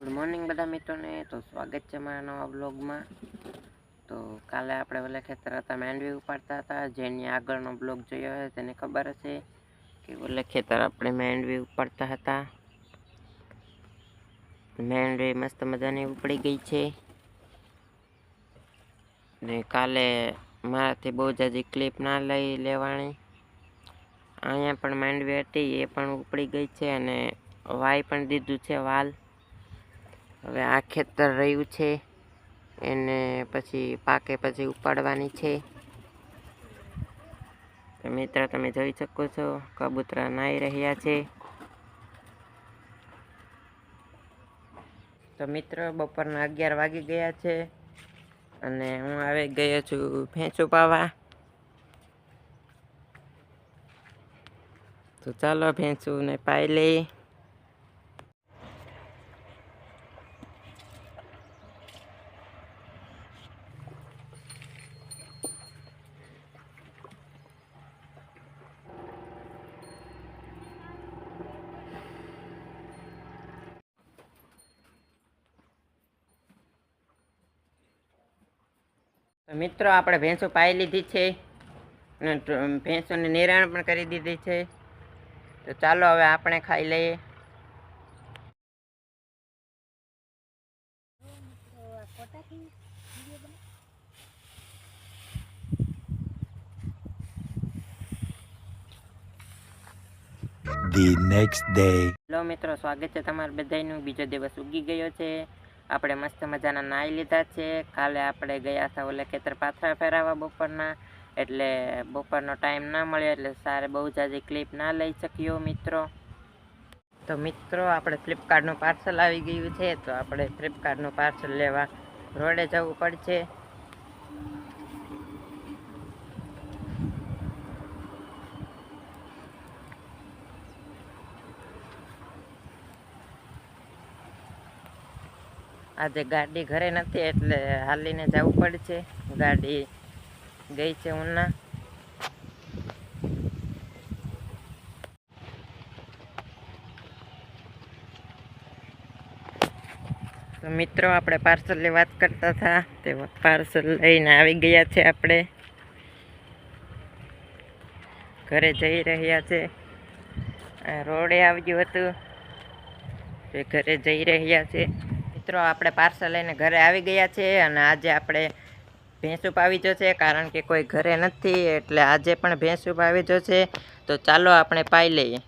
Good morning બધા મિત્રોને. તો સ્વાગત છે મારા નવા બ્લોગમાં તો કાલે આપણે ઓલે ખેતર હતા, માંડવી ઉપાડતા હતા. જેની આગળનો બ્લોગ જોયો હોય તેને ખબર હશે કે ઓલે ખેતર આપણે માંડવી ઉપાડતા હતા. માંડવી મસ્ત મજાની ઉપડી ગઈ છે. ને કાલે મારાથી બહુ જાજી ક્લિપ ના લઈ લેવાની. અહીંયા પણ માંડવી હતી, એ પણ ઉપડી ગઈ છે અને વાય પણ દીધું છે વાલ. હવે આ ખેતર રહ્યું છે. એને પછી પાકે પછી ઉપાડવાની છે. મિત્ર, તમે જોઈ શકો છો, કબૂતરા નાહી રહ્યા છે. તો મિત્ર, બપોરના અગિયાર વાગી ગયા છે અને હું આવી ગયો છું ભેંસું પાવા. તો ચાલો ભેંસું ને પાઈ લઈએ મિત્રો આપણે ભેંસો પાઈ લીધી છે અને ભેંસોને નિરાણ પણ કરી દીધી છે. તો ચાલો હવે આપણે ખાઈ લઈએ. The next day. હેલો મિત્રો સ્વાગત છે તમારા બધાનું. બીજો દિવસ ઉગી ગયો છે. આપણે મસ્ત મજાના નાહી લીધા છે. કાલે આપણે ગયા હતા ઓલે ખેતર પાથરા ફેરાવા બપોરના. એટલે બપોરનો ટાઈમ ના મળ્યો, એટલે સારે બહુ જાજી ક્લિપ ના લઈ શક્યો મિત્રો. તો મિત્રો, આપણે ફ્લિપકાર્ટનું પાર્સલ આવી ગયું છે, તો આપણે ફ્લિપકાર્ટનું પાર્સલ લેવા રોડે જવું પડશે. આજે ગાડી ઘરે નથી, એટલે હાલીને જવું પડશે. ગાડી ગઈ છે ઉના. મિત્રો, આપણે પાર્સલની વાત કરતા હતા. તે પાર્સલ લઈને આવી ગયા છે આપણે. ઘરે જઈ રહ્યા છે. રોડે આવ્યું હતું. તે ઘરે જઈ રહ્યા છે. મિત્રો, આપણે પાર્સલ લઈને ઘરે આવી ગયા છે અને આજે આપણે ભેંસ ઉપાવી જો છે, કારણ કે કોઈ ઘરે નથી, એટલે આજે પણ ભેંસ ઉપાવી જો છે. તો ચાલો આપણે પાઈ લઈએ.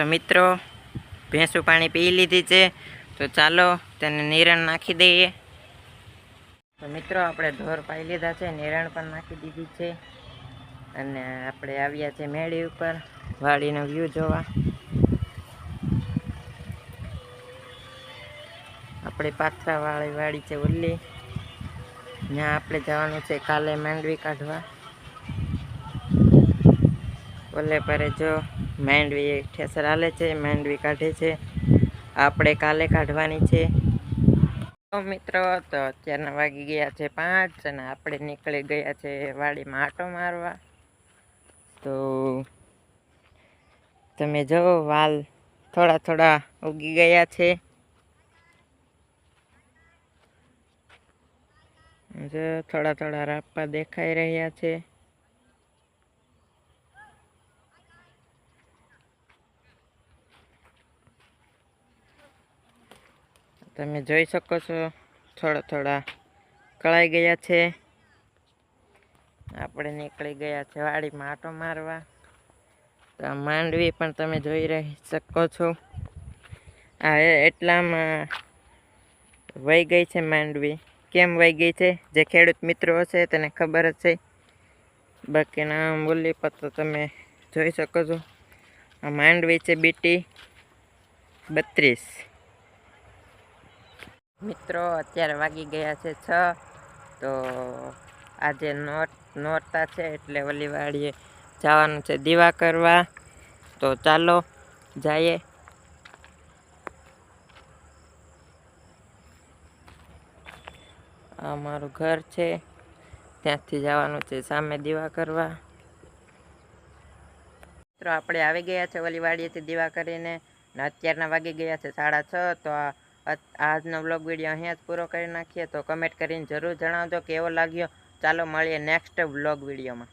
તો મિત્રો ભેંસું પાણી પી લીધી છે. તો ચાલો તેને નિરણ નાખી દઈએ. તો મિત્રો, આપણે ઢોર પાઈ લીધા છે. નિરણ પણ નાખી દીધી છે. અને આપણે આવ્યા છે મેળી ઉપર. વાડીનો વ્યૂ જોવા. આપણી પાથરા વાળી વાડી છે ઉલ્લી ત્યાં આપણે જવાનું છે કાલે માંડવી કાઢવા. ઓલે પરે જો માંડવી ઠેસર હાલે છે, માંડવી કાઢે છે. આપણે કાલે કાઢવાની છે. તો મિત્રો, તો અત્યારના વાગી ગયા છે પાંચ અને આપણે નીકળી ગયા છે વાડીમાં આટો મારવા. તો તમે જો, વાલ થોડા થોડા ઉગી ગયા છે. જો થોડા થોડા રાપા દેખાઈ રહ્યા છે. તમે જોઈ શકો છો, થોડા થોડા કળાઈ ગયા છે. આપણે નીકળી ગયા છે વાડીમાં આટો મારવા. તો માંડવી પણ તમે જોઈ રહી શકો છો. આ એટલામાં વહી ગઈ છે માંડવી. કેમ વહી ગઈ છે? જે ખેડૂત મિત્રો હશે તેને ખબર જ છે બાકીના મૂલી પત્ર તમે જોઈ શકો છો. આ માંડવી છે બીટી બત્રીસ. મિત્રો, અત્યારે વાગી ગયા છે છ. તો આજે નોટ નોરતા છે એટલે વલીવાડીએ જવાનું છે દીવા કરવા. તો ચાલો જઈએ. આ મારું ઘર છે. ત્યાંથી જવાનું છે સામે દીવા કરવા. મિત્રો, આપણે આવી ગયા છે વલીવાડીએથી દીવા કરીને ને અત્યારના વાગી ગયા છે સાડા છ. તો આ આજનો બ્લોગ વીડિયો અહીંયા જ પૂરો કરી નાખીએ. તો કમેન્ટ કરીને જરૂર જણાવજો કેવો લાગ્યો. ચાલો મળીએ નેક્સ્ટ બ્લોગ વિડીયોમાં